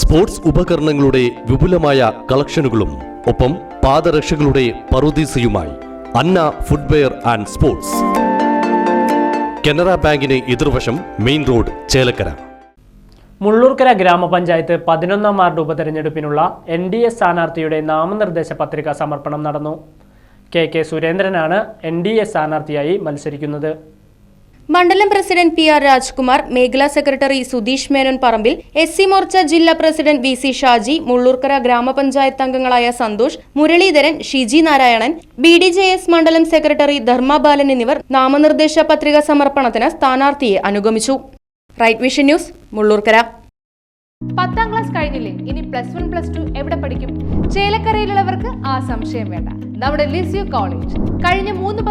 Sports ഉപകരണങ്ങളുടെ വിപുലമായ കളക്ഷനുകളും ഒപ്പം പാദരക്ഷകളുടെ പറുദീസയുമായി Anna footwear and sports. Canara ബാങ്കിന് എതിർവശം മെയിൻ റോഡ് ചേലക്കര. മുള്ളൂർക്കര ഗ്രാമപഞ്ചായത്ത് പതിനൊന്നാം വാർഡ് ഉപതെരഞ്ഞെടുപ്പിനുള്ള എൻ ഡി എ സ്ഥാനാർത്ഥിയുടെ നാമനിർദ്ദേശ പത്രിക സമർപ്പണം നടന്നു. കെ കെ സുരേന്ദ്രനാണ് എൻ ഡി എ സ്ഥാനാർത്ഥിയായി മത്സരിക്കുന്നത്. മണ്ഡലം പ്രസിഡന്റ് പി ആർ രാജ്കുമാർ മേഖലാ സെക്രട്ടറി സുധീഷ് മേനോൻ പറമ്പിൽ എസ് സി മോർച്ച ജില്ലാ president V C Shaji Mullurkara ഗ്രാമപഞ്ചായത്ത് അംഗങ്ങളായ Santhosh Muraleedharan Shiji Narayanan B D J S മണ്ഡലം സെക്രട്ടറി ധർമ്മ ബാലൻ എന്നിവർ നാമനിർദ്ദേശ പത്രിക സമർപ്പണത്തിന് സ്ഥാനാർത്ഥിയെ അനുഗമിച്ചു. Right vision news Mullurkara. പത്താം ക്ലാസ് കഴിഞ്ഞില്ലേ? ഇനി പ്ലസ് വൺ പ്ലസ് ടു എവിടെ പഠിക്കും? ചേലക്കരയിലുള്ളവർക്ക് ആ സംശയം വേണ്ട. നമ്മുടെ ലിസ്യു കോളേജ്. കഴിഞ്ഞ